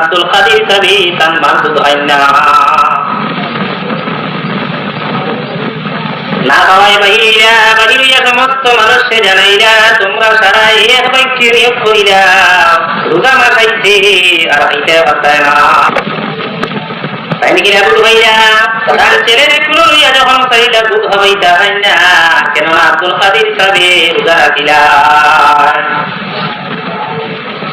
আব্দুল কাদির সাবি তান মাহদুদ হয় না। খাওয়াই বাহিরা বাহিরিয়া সমস্ত মানুষকে জানাইরা, তোমরা সারা এক বাক্যে নিয়োগ করিলা। রোজা মা খাইছে আর খাইতে পারতায় না। তাই নাকি দুধ হইয়া তার ছেলের কুলো লইয়া যখন খাইলা দুধ হইতা হয় না, কেননা আব্দুল কাদির সাবে রোজা রাখিলা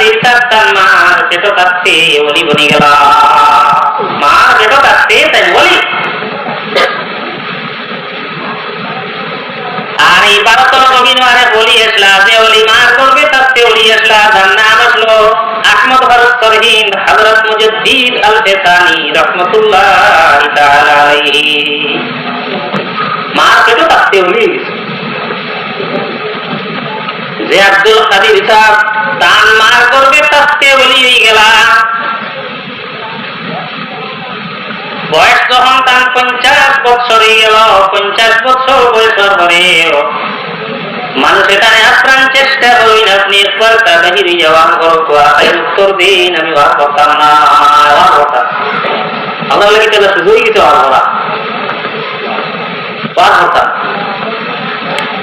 কাদির তার মার পেটো কাটতে বলি বনি গেল। মার পেটো কাটতে তাই বলি আর এই ভারতের রবীন্দ্র বলি আসলা, যে অলি মার করবে তাতে অলি আসলা, যার নাম আসলো আহমদ ভারত তরহিন হযরত মুজাদ্দিদ আল ফেসানি রহমাতুল্লাহ তাআলা মার পেটো তাতে অলি। যে আব্দুল কাদির সাহেব তান মার করবে তাতে অলি হয়ে বয়স যখন তার পঞ্চাশ বছর গেল, পঞ্চাশ বছর বয়সের পরে মানুষ এখানে আপ্রাণ চেষ্টা করি আপনি একবার তা বাহিরে যাওয়া উত্তর দিন আমি ওয়ার করতাম না ওয়ার করতাম। আমার লাগে তাহলে শুধুই কিছু ওয়ার করা ওয়ার করতাম।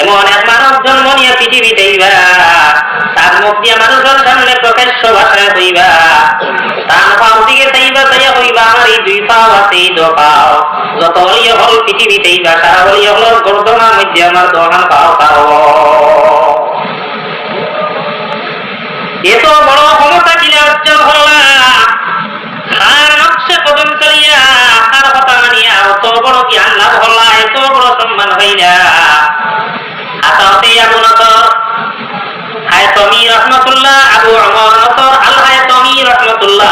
এমন এক মানব জন্ম নিয়ে পৃথিবীতে তার মুখ দিয়ে মানুষের সামনে প্রকাশ্য ভাষায় হইবা। তার পাও দিকে চাইবা চাইয়া হইবা, আমার এই দুই পাও আছে, এই দো পাও। যত অলিয় হল পৃথিবীতে আইবা সারা অলিয় হল গর্দনার মধ্যে আমার দহান পাও পাও।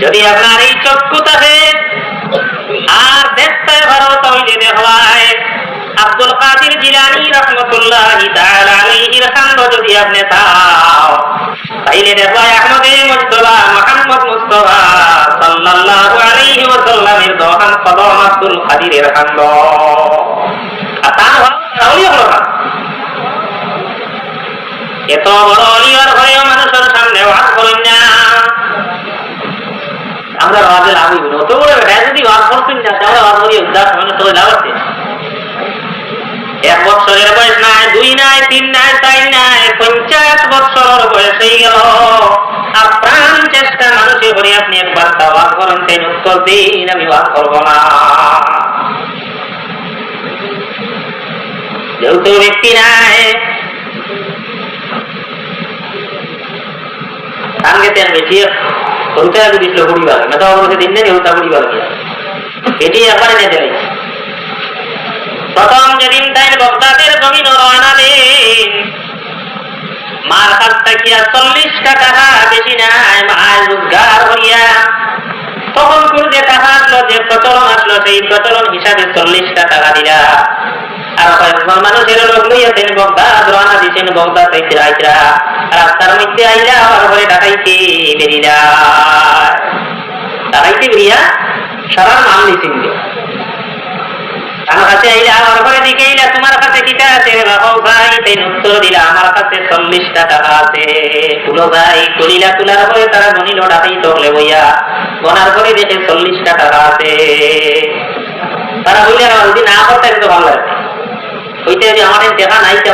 যদি আপনার এই চক্ষু থাকে আর দেখতে ভালো তাহলে দেখবায় আব্দুল কাদির জিলানি রহমতুল্লাহ তাআলা যদি আপনি তাও তাইলে দেখবায় আহমদে মুস্তফা মুহাম্মদ মুস্তফা সাল্লাল্লাহু আলাইহি ওয়াসাল্লামের দোহান কদম আব্দুল কাদিরের খান্দ তার ভালো হলো না। এত বড় অলিয়ার হয়েও মানুষের সামনে ওয়াজ করেন আমরা লাভ হইব অত বড় বেটা যদি ওয়াজ করতেন না, তাহলে ওয়াজ করি উদ্দাস মানে তো লাভ আছে। এক বছরের বয়স নাই, দুই নাই, তিন নাই, চার নাই, পঞ্চাশ বছর বয়স হয়ে গেল আপ্রাণ চেষ্টা মানুষের করে আপনি একবার তা করেন তাই উত্তর দিন আমি ওয়াজ করব না। যেহেতু ব্যক্তি নাই তানকে তেন বেশি না তো আমাকে দিন নেই হরুতা পরিবার এটি একবারে নিয়ে দিলাই প্রথম যেদিন তাই বক্তাদের জমিন রওনা দিন মার কাছ থেকে চল্লিশ টাকা বেশি নাই মায় রোজগার হইয়া। তখন পূর্বে টাকা আসলো যে প্রচলন আসলো, সেই প্রচলন হিসাবে চল্লিশটা টাকা দিলা। আর মানুষের লোক তোমার কাছে ভাই উত্তর দিলা, আমার কাছে চল্লিশটা টাকা আছে। তুলো ভাই কলিলা তুলার পরে তারা গনিল, ডাকাই চকলে বইয়া। গনার পরে দেখে চল্লিশটা টাকা আছে। তারা বললে আমার যদি না করতে তো ভালো লাগে ওইটা যদি আমার দেখা নাই তো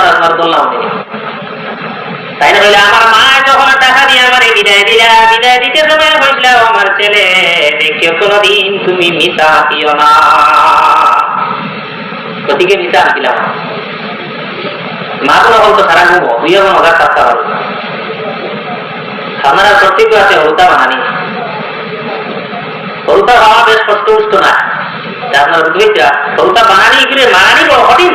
তাই না বলে, আমার মা যখন টাকা দিয়ে আমার বিদায় দিলা, বিদায় দিতে সময় হয়েছিল আমার ছেলে, দেখিও কোনোদিন তুমি মিশা হাতিও না। গতিকে মিশা হাতিলাম মা কোনো বলতো সারা ঘুমো, তুইও কোনো মজার থাকতে পারো আমরা প্রত্যেক আছে, হলুদা বানানি। হলুদা হওয়া বেশ কষ্ট উষ্ট না। আপনার বুঝবেন হলুদা বানানি এগুলো মানানি কঠিন।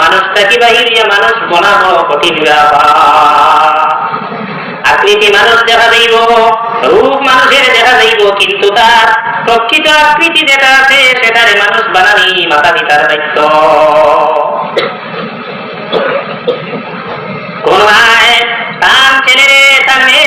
মানুষটা কি বাহিরিয়া মানুষ বনা বড় কঠিন আকৃতি মানুষ দেখা যাইব, রূপ মানুষের দেখা যাইব, কিন্তু তার প্রকৃত আকৃতি যেটা আছে, সেটারে মানুষ বানানি মাতা পিতার দায়িত্ব। কোন ভাই, তার ছেলে তার মেয়ে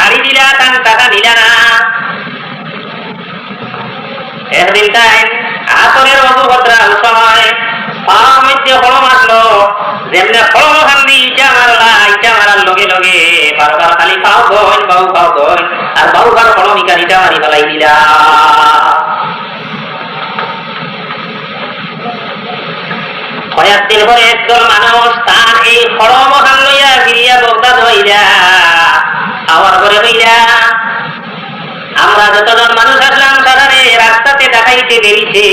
শাড়ি দিলা তান টাকা দিলা না। একদিন তাই আতরের অবভদ্রা সময় ইটা লগে লগে। খালি পাও দিলা একদল মানুষ তার এই হলম খান লইয়া ফিরিয়া বগদাদ হইলা আবার করে হইলা আমরা যতজন মানুষ আসলাম সাধারে রাস্তাতে দেখাইতে বেরিয়েছে।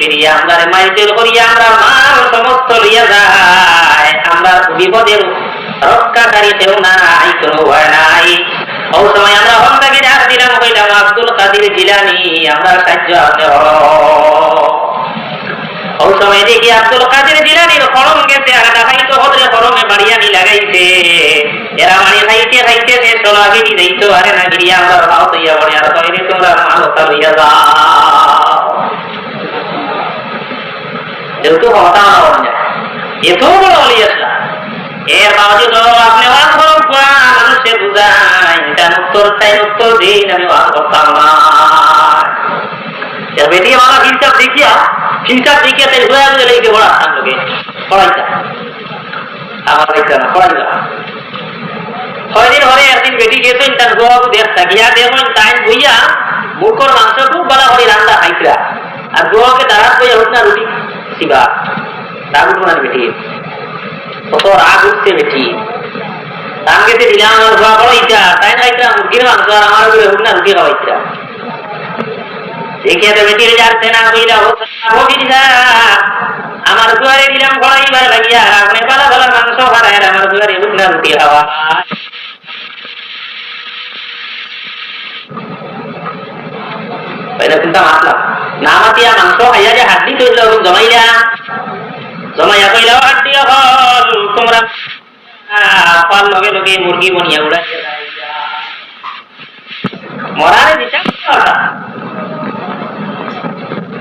বেরিয়ে আমরা মাইজোর করিয়া আমরা মাল সমস্ত লইয়া যায়। আমরা বিপদের রক্ষাকারী কেউ নাই, কোনো ভয় নাই। ও সময় আমরা হন্তাকে ডাক দিলাম, কইলাম, আব্দুল কাদির জিলানি, আমরা সাহায্য আপনি সময় দেখি আব্দুল কাদের জিলানির খরম গেছে আর দেখাইতো হদরে খরমে বাড়িয়ানি লাগাইছে। এরা তো দেখিয়া হিসাব দেখিয়া হয়ে গেলে এই বড় আসান পড়াইতা আমার ইচ্ছা না পড়াইবা ছয়দিন হরে একদিন বেটি গেছেন, তার গোয়াবু দেখতা গিয়া দেখুন টাইম বইয়া না না বেটি। কত রাগ উঠছে বেটি। গোয়া ইচ্ছা তাই খাইছিলাম মুরগির মাংস, আর আমার হোক না রুটি খাওয়াইছিলাম দেখে তো বেটির যাচ্ছে না লাগিয়া মাংস খারায় আমার দুয়ারে হোক না রুটি খাওয়া এটা চিন্তা মাতলাম না মাতিয়া মাংস খাইয়া যে হাড্ডি তৈল জমাইলা জমাইয়া। কইলা হাড্ডি হল তোমরা লগে লগে মুরগি বনিয়া উড়াই মরারে বিচার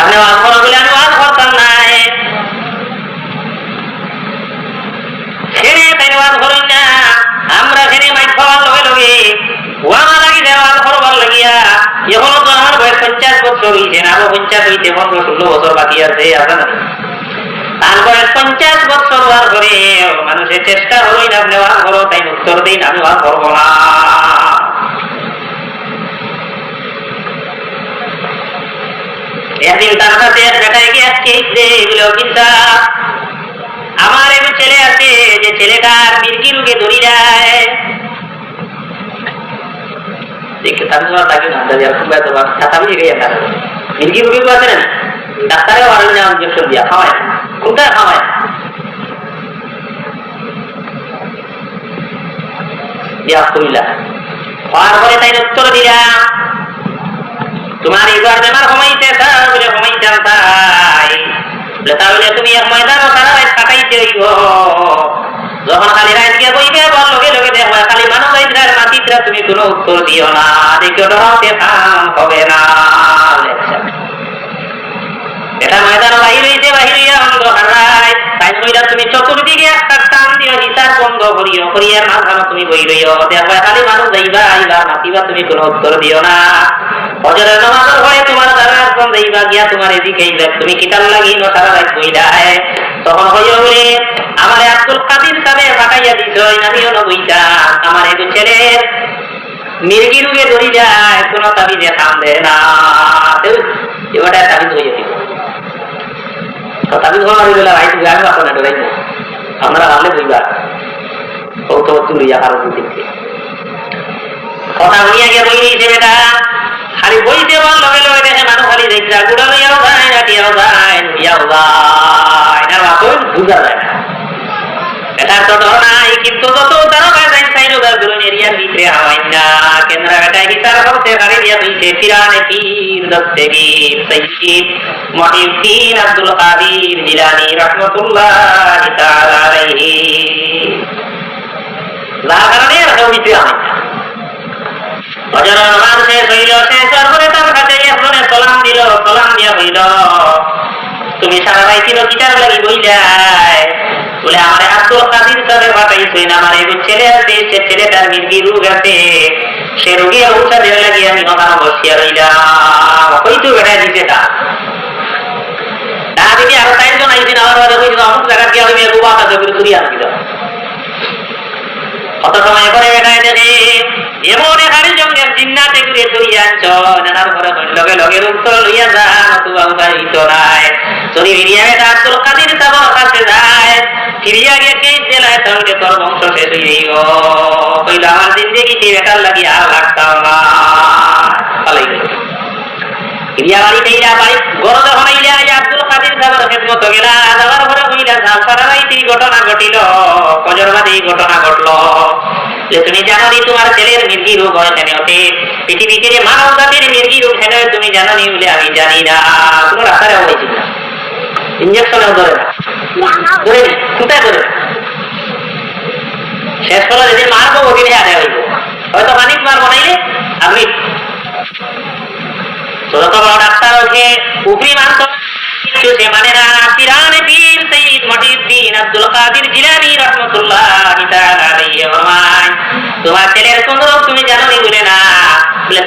আপনি ওয়াজ করো বলে আমি ওয়াজ করতাম না পঞ্চাশ বছর হয়েছে মানুষের চেষ্টা হই না, আপনি তাই উত্তর দিন, আমি ওয়াজ করব না। একদিন তার এক বেটা আসছে যে এগুলো চিন্তা আমার এক ছেলে আছে যে ছেলেটার মির্কি দড়ি যায় দেখে জন্য তাকে না দাঁড়িয়ে আর খুব এত খাতা বুঝে গিয়ে একটা মির্কি রোগী আছে না? না না পরে তাই উত্তর দিলা তোমার এবার বেমার সময়তে তাও বলে কমাইতাম তাই তাহলে তুমি এক ময়দান যখন খালি রাত গিয়ে বইবে লগে লগে দেখো খালি মানুষ ইন্দ্রার তুমি কোনো উত্তর দিও না। দেখো কাম হবে না। এটা ময়দান তাই তুমি চতুর্দিকে একটা টান দিও হিসাব বন্ধ করিও করিয়ার মাঝখানে তুমি খালি মানুষ যাইবা, আইবা তুমি কোনো উত্তর দিও না। তোমার দ্বারা গিয়া তোমার এদিকে তুমি লাগি ন তখন হইও বলে, আমার আব্দুল কাদির সাবে পাঠাইয়া দিছ আমিও ন বইতা আমার এক ছেলের মির্গি রুগে ধরি যায়, কোনো তাবিজে কাম দেয় না এবারটা তাবিজ হয়ে যেত তাবিজ হওয়ার বেলা রাইট গান আপনার ডরাই আপনারা ভাবলে বুঝবা। ও তো তুলিয়া কারও দিকে কথা শুনিয়া গিয়ে বই নিয়েছে বেটা খালি বই দেওয়ার লগে লগে দেখে মানুষ খালি গুলো এরিয়ার ভিতরে হাওয়াই না কেন্দ্র বেটা গীতার পারি দিয়া হইছে ফিরানে পীর সৈয়দ মহিউদ্দিন আব্দুল কাদির তাআলা আলাইহি হাওয়াই অজর তার কাছে একজনে সালাম দিল সালাম দিয়া হইল তুমি সারা রাই ছিল কিতাব লাগি বই যায় বলে, আমার আব্দুল কাদির সাহেব পাঠাইছে আমার এগো ছেলে আছে, সে ছেলেটার মির্গি রোগ আছে, সে রোগী ঔষধ দেওয়া লাগি আমি ওখানে বসিয়া রইলাম। ওই তো বেড়া দিছে তা। আমার বেটায় লগে লগে রূপ লইয়া যা নতুবা হইত নাই। যদি বেটা আব্দুল কাদির যায় ফিরিয়া জেলায় তাহলে তোর বংশ শেষ আমার বেটার লাগি আর লাগতাম না। তুমি নি তোমার রোগ হয় মানব জাতির মির্গি রোগ কেন তুমি জানো নি বলে আমি জানি না। কোনো রাস্তায় হয়েছিল ইঞ্জেকশনেও ধরে না। ধরে নি, কোথায় শেষ করে যেদিন মারবো ওদিনে আদায় হইব। হয়তো মানিক মারবো নাইলে, আপনি। ডাক্তার উপরি মাংস মানে তোমার ছেলের সুন্দর তুমি জানো নি বলে না। বলে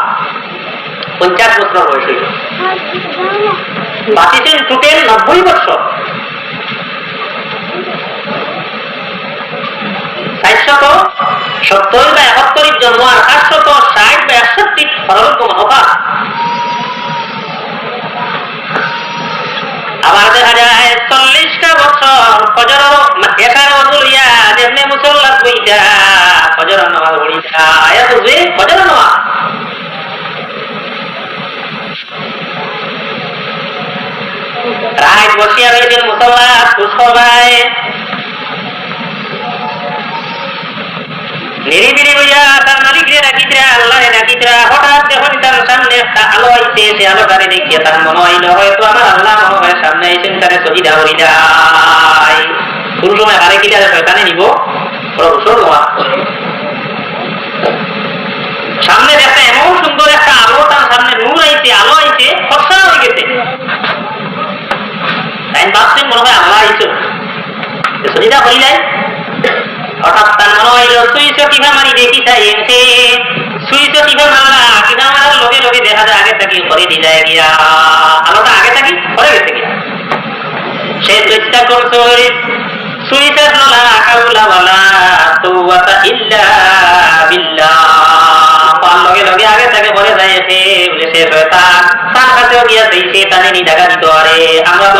পঞ্চাশ বছর বয়স হইল। বাঁচিছেন টোটেল নব্বই বছর। সত্তর বা একাত্তরের জন্ম আর ষাট বা একষট্টি হবা আবার দেখা যায়, চল্লিশটা বছর ফজর একার বদলিয়া যেমনি মুসল্লাত বইটা ফজর নামাজ পড়িটা এত নামাজ। বসিয়া রয়েছেন বইয়া তার মালিকরে ডাকিতরা হঠাৎ যখন তার সামনে একটা আলো আইছে, সে দেখিয়ে তার মনে হইল, হয়তো আমার আল্লাহ মনে হয় সামনে তারে সহিদা যায় কোন সময় কিটা শয়তানে নিব? সামনে একটা এমন সুন্দর একটা আলো, তার সামনে নূর আইছে, আলো আইছে, ফর্সা হয়ে গেছে। ভাবছেন মনে হয় আল্লাহ আইছো সহিদা হই যায়। হঠাৎ তার মনে হইল সুইচ দেখি চাই এনছে সুইচ লগে দেখা যায়, আগে থাকি করে দি যায় গিয়া। আলোটা আগে থাকি করে গেছে গিয়া। সে চেষ্টা নলা ইল্লা লগে লগে আগে বলে বলে, সে তার কাছেও গিয়া নি টাকা দিতে পারে। আমরা তো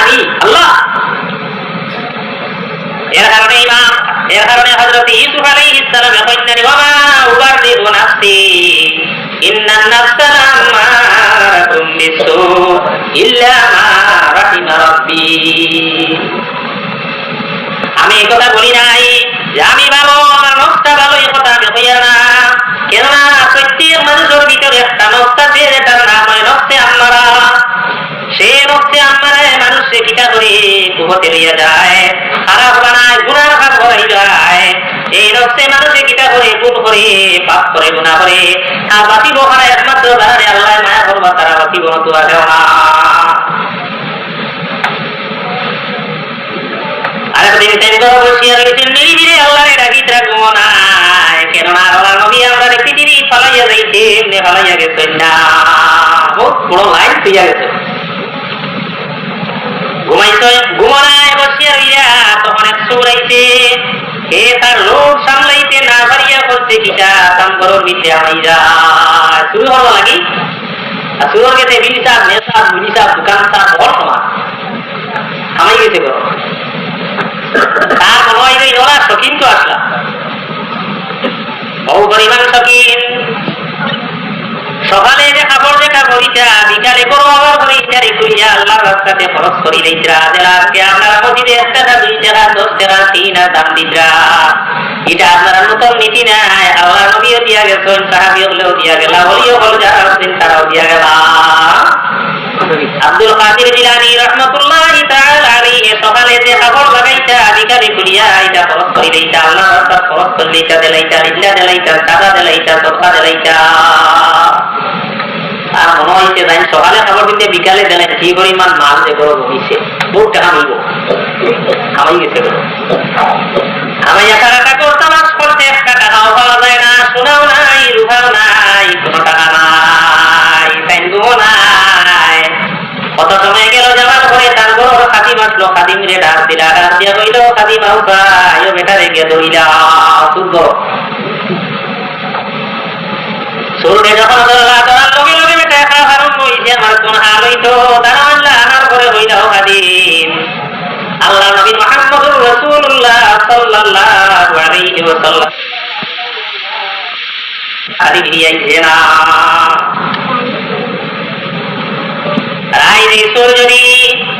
আমি? আল্লাহ! এর কারণে ইমাম, এর কারণে হযরত ইউসুফ আলাইহিস সালাম কইলেন ওয়া উবারদিউ নাফসি ইন্নান নাফসা লাম্মারাতুম বিসু ইল্লা মা রাহিমা রাব্বি। আমি কথা বলি নাই আমি ভালো আছে যেটার নাম হয় রক্তে আম্মারা। সে নকশে আম্মারে মানুষে কিটা করে কুহতে লইয়া যায়। খারাপ বানায় গুণার কাজ করাই যায়। এই রক্তে মানুষে কিটা করে ভুল করে, পাপ করে গুণা করে। আর বাঁচিব হারা একমাত্র তারা আল্লাহ মায়া করবা তারা বাঁচিব তো না। আরেকদিন তেন্দ্র বসিয়া রয়েছেন নিরিবিরে আল্লাহরে ডাকিত রাখব না কেননা আল্লাহ নবী আমরা পৃথিবী ফালাইয়া যাইতে এমনি ফালাইয়া গেছেন না বহুত বড় লাইন তুইয়া গেছে হয়ে তার মনে হয় যে ওরা শকিন তো আসলাম বহু পরিমাণ শকিন সকালে যে কাপড় দেখা করিতা বিকালে করো আবার করিতা রে করিয়া আল্লাহর রাস্তাতে খরচ করি দিতরা যারা আজকে আপনারা মসজিদে এক দুই টাকা দশ টাকা তিন আর দাম দিতরা এটা আপনারা নতুন নীতি নাই আল্লাহ নবীও দিয়া গেছেন সাহাবি হলেও দিয়া গেলা হলিও হল যারা আসছেন তারাও দিয়া গেলা আব্দুল কাদির জিলানি রহমতুল্লাহ তাআলা আলাইহি সকালে যে খবর লাগাইতা বিকালে কুলিয়া এটা খরচ করি দেইতা আল্লাহ রাস্তা খরচ করি দেইতা দেলাইতা রিল্লা দেলাইতা সাদা দেলাইতা সদকা দেলাইতা আর মনে হইছে তাই সকালে খবর দিতে, বিকালে দেলাই কি পরিমাণ মাল যে বড় হইছে। বহুত টাকা গেছে খাদিম রে ডাক দিলা, ডাক দিয়া কইল খাদিম আউকা আয়ো বেটা রেগে ধরিলা সুর্গ সুরকে যখন ধরলা ধরার লগে লগে বেটা একা হারুন হইছে আমার কোন হাল হইতো, তারা আল্লাহ আনার পরে হইলাও খাদিম আল্লাহ নবী মুহাম্মদুর রাসূলুল্লাহ সাল্লাল্লাহু আলাইহি ওয়াসাল্লাম। খাদিম হিয়াইছে না। রাই রেসুল যদি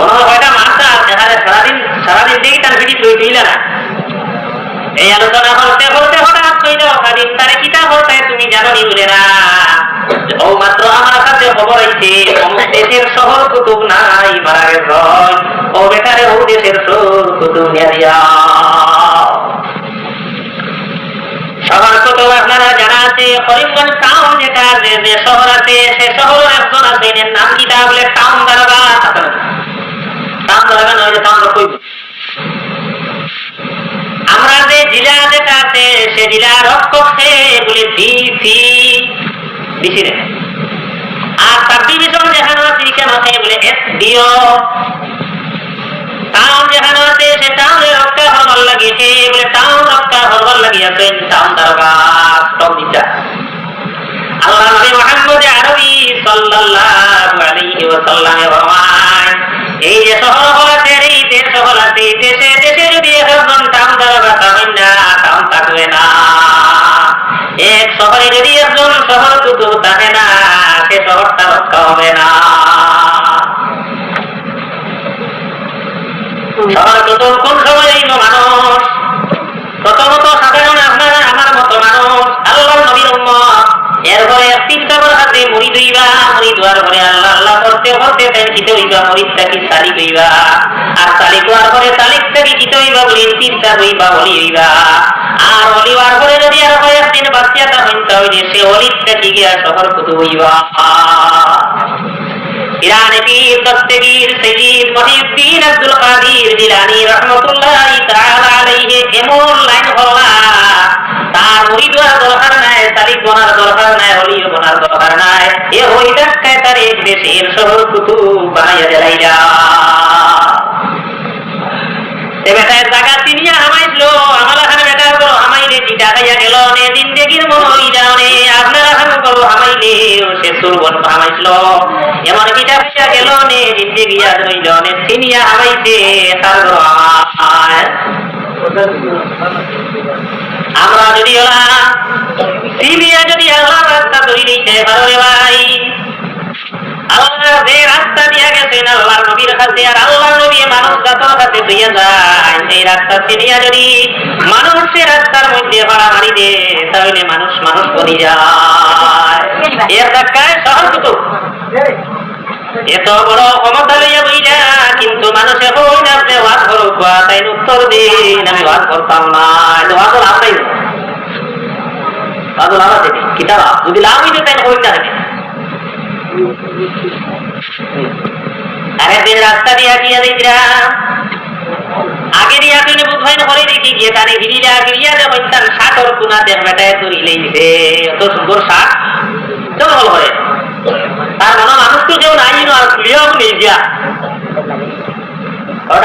হবে কোন কয়টা সারাদিন সারাদিন দেখি তার ভিড়ি তুই তুইলা না। এই আলোচনা করতে করতে হঠাৎ কইল খাদিম তারে কিতা করতে তুমি জানো নি বলে না। ও মাত্র আমার কাছে খবর আইছে দেশের শহর কুতুব নাই, মারা গেছে ও বেটারে, ও দেশের সুর কুতুব নিয়ে শহর কুতুব আপনারা জানা আছে, করিমগঞ্জ টাউন যেটা যে শহর আছে, সে শহর একজন আছে নাম কি তা বলে? টাউন দারোগা টাউন দারোগা নয় যে টাউন কই আমরা যে জেলা যেটা আছে সে জেলা রক্ষে বলে ডিসি ডিসি রে আর সাব ডিভিশন যেখানে আছে কেন বলে এসডিও টাউন যেখানে আছে সে টাউনে রক্ষা হরবার লাগিয়েছে বলে টাউন রক্ষা হরবার লাগিয়েছেন টাউন স্টক দিটা আল্লাহ নবী আরবি সাল্লাল্লাহু আলাইহি ওয়াসাল্লামে ফরমান এই যে শহর হলাতে এই দেশ হলাতে দেশে দেশে যদি একজন টাউন দারোগা থাকেন না টাউন থাকবে না। এক শহরে যদি একজন শহর দুটো থাকে না, সে শহরটা রক্ষা হবে না। শহর দুটো কোন সময় মানুষ? প্রথমত সাধারণ আপনারা, আমার মতো মানুষ? আল্লাহ নবীর উম্মত। এরপরে তিন নম্বর হাতে মুড়ি দইবা মুড়ি দোয়ার পরে কিতে হইবা থাকি তালিক হইবা। আর তালিক হওয়ার পরে তালিক থাকি কিতে হইবা বলি, তিনটা হইবা বলি হইবা। আর অলি হওয়ার পরে যদি আর হয় একদিন বাচ্চাটা হইতে হইলে সে অলিদ থাকি গিয়া শহর কুতু হইবা। ইরানি পীর, দস্তগীর, সৈয়দ, মহিউদ্দিন আব্দুল কাদির জিলানী রাহমাতুল্লাহ তাআলা আলাইহি, এমন লাইন হল্লা তার মুরিদ হওয়ার দরকার নাই তালিক বনার দরকার নাই অলি বনার দরকার নাই। এ হই ডাক্কায় তার এক দেশের শহর কুতুব বানাইয়া করো হামাইলে গেল নে, জিন্দেগির মহই যাও নে, আপনার এখানে করো হামাইলে সে সুরবন হামাইছিল এমন টিকা খাইয়া গেল নে, জিন্দেগি আজ হইল নে চিনিয়া হামাইছে তার আমার যদি চিনিয়া যদি আল্লাহ রাস্তা ধরি নিতে পারো ভাই, আল্লাহ যে রাস্তা দিয়া গেছেন, আল্লাহর নবীর কাছে, আর আল্লাহ নবী মানুষ জাতর কাছে দিয়ে যায় এই রাস্তা চিনিয়া যদি মানুষের রাস্তার মধ্যে ভাড়া মারি দে, তাহলে মানুষ মানুষ বনি যায়। এর ধাক্কায় সহজ এত বড় ক্ষমতা লইয়া বইরা, কিন্তু মানুষে হই না আপনি ওয়াজ করুক তাই উত্তর দিন, আমি ওয়াজ করতাম না এটা ওয়াজ লাভ ওয়াজ লাভ আছে কিতাব যদি লাভ হইতে তাই হই না আরেকদিন রাস্তা দিয়া গিয়া দিরা আগে দিয়া তুই বুঝাইন করে দেখি, গিয়ে তারে হইতাম ষাটর কুনা দেখ বেটায় তুই লইছে অত সুন্দর ষাট তার মনে মানুষ তো কেউ নাই আর তুলিও নেই গিয়া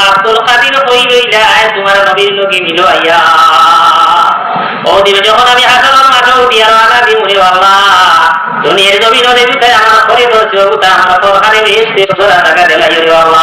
আব্দুল কাদির হই লইলাই তোমার নবীর লোকে মিল আইয়া। ও দিন যখন আমি হাসলাম মাঠে উঠিয়া দিই উনি বাবা দুনিয়ার জমিন দেবী আমার করে ধরছি তা আমার পরখানে এসে তোরা টাকা দেলাই বাবা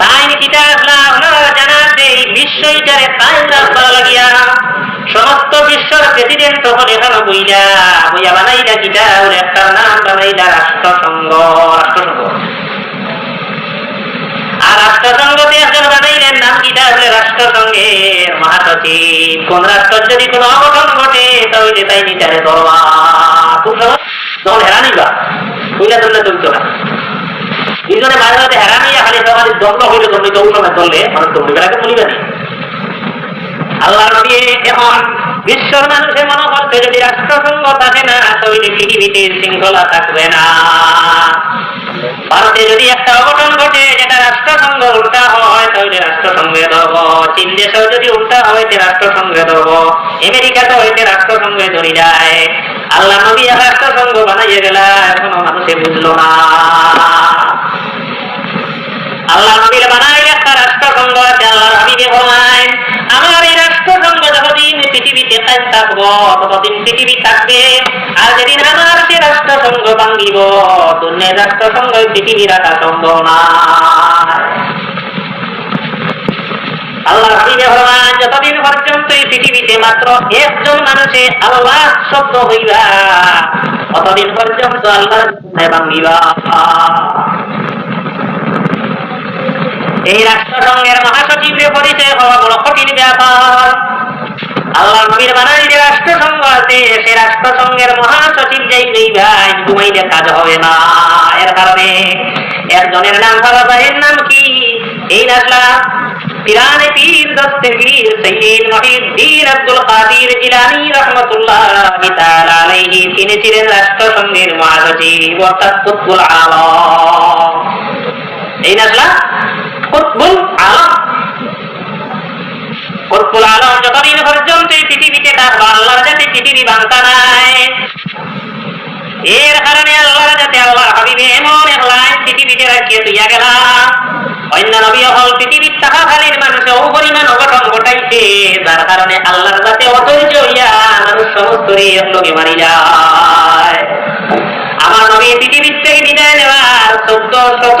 তাই আপনারা জানা আছে এই বিশ্ব ইটারে তাই সমস্ত বিশ্বর প্রেসিডেন্ট তখন এখানে বইলা বইয়া বানাইলা কিটা ওর একটা নাম বানাইলা রাষ্ট্রসংঘ রাষ্ট্রসংঘ। আর রাষ্ট্রসংঘতে একজন বানাইলেন নাম কিটা হলে রাষ্ট্রসংঘের মহাসচিব। কোন রাষ্ট্র যদি কোনো অঘটন ঘটে, তাহলে তাই নিচারে ধরবা। খুব সহজ। তখন হেরানিবা বুঝলে ধরলে চলতো না। দুজনে মাঝে মাঝে তো ভারতে যদি একটা অঘটন ঘটে, যেটা রাষ্ট্রসংঘ উল্টা হয়, তাহলে রাষ্ট্রসংঘে ধরব। চীন দেশেও যদি উল্টা হইতে রাষ্ট্রসংঘে ধরব। আমেরিকাতে হইতে রাষ্ট্রসংঘে ধরি যায়। আল্লাহ নবী রাষ্ট্রসংঘ বানাইয়ে গেলা, এখনও মানুষে বুঝলো না। আল্লাহ নবীর বানাই একটা রাষ্ট্রসংঘ আছে আল্লাহ হাবিবে ফরমায়, আমার এই রাষ্ট্রসংঘ যতদিন পৃথিবীতে থাকব, ততদিন পৃথিবী থাকবে, আর যেদিন আমার সে রাষ্ট্রসংঘ ভাঙ্গিব দুনিয়ার রাষ্ট্রসংঘ পৃথিবী রাখা সম্ভব না আল্লাহ হাবিবে ফরমায়, যতদিন পর্যন্ত এই পৃথিবীতে মাত্র একজন মানুষে আল্লাহ শব্দ হইবা, ততদিন পর্যন্ত আল্লাহ ভাঙ্গিবা এই রাষ্ট্রসংঘের মহাসচিবের পরিচয় হওয়া বড় কঠিন ব্যাপার। আল্লাহ নবীর বানাই যে রাষ্ট্রসংঘ আছে, সে রাষ্ট্রসংঘের মহাসচিব যেই নেই ভাই, ঘুমাইলে কাজ হবে না। এর কারণে একজনের নাম হলো ভাইয়ের নাম কি? এই পিরানে পীর দস্তগীর সৈয়দ মহিউদ্দিন আব্দুল কাদির জিলানী রহমতুল্লাহ তাআলা আলাইহি, তিনি ছিলেন রাষ্ট্রসংঘের মহাসচিব, অর্থাৎ কুতুবুল আলম। এই নাসলা কুতবুল আলম। কুতবুল আলম যতদিন পর্যন্ত এই পৃথিবীতে থাকব আল্লাহর যাতে পৃথিবী ভাঙতা নাই, এর কারণে আল্লাহর যাতে আল্লাহ হাবিবে এমন এক লাইন পৃথিবীতে রাখিয়ে তুইয়া গেলা অন্য নবী হল পৃথিবীর থাকাকালীন মানুষে ও পরিমাণ অঘটন ঘটাইছে, যার কারণে আল্লাহর যাতে অধৈর্য হইয়া মানুষ সমস্ত লোকে মারি যায়। আমার নবী পৃথিবীর থেকে বিদায় নেওয়ার চোদ্দ শত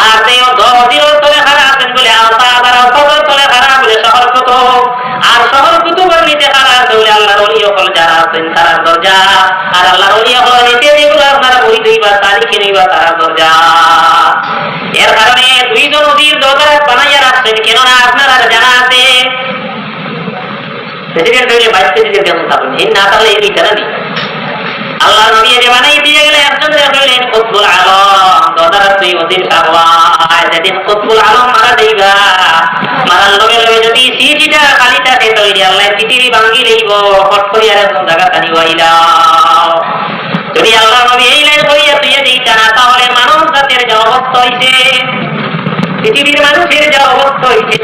আর সেই বলে আওতা বলে শহর কত আর শহর কুতুবের নিচে আছেন, তারা দরজা। আর আল্লাহর হল নিচে যেগুলো আপনারা বই দুইবা তারিখে তারা দরজা। এর কারণে দুইজন বানাইয়া রাখছেন, কেননা আপনারা জানা আছে। প্রেসিডেন্ট হইলে ভাইস না তাহলে এই দুইটা নেই। আল্লাহ নবী এর বানাই দিয়ে গেলে একজন হইলেন কুতবুল আলম। দদার তুই অধীর সাহওয়ায় যেদিন কুতবুল আলম মারা দেইবা মারার লগে লগে যদি সিটিটা খালি থাকে তৈরি আল্লাহ পৃথিবী ভাঙ্গি লইব। হট করি আর একজন জায়গা খালি হইলাম যদি আল্লাহ নবী এই লাইন করিয়া তুই দিইতা না, তাহলে মানব জাতের যে অবস্থা হইছে। পৃথিবীর মানুষের যে অবস্থা হইছে।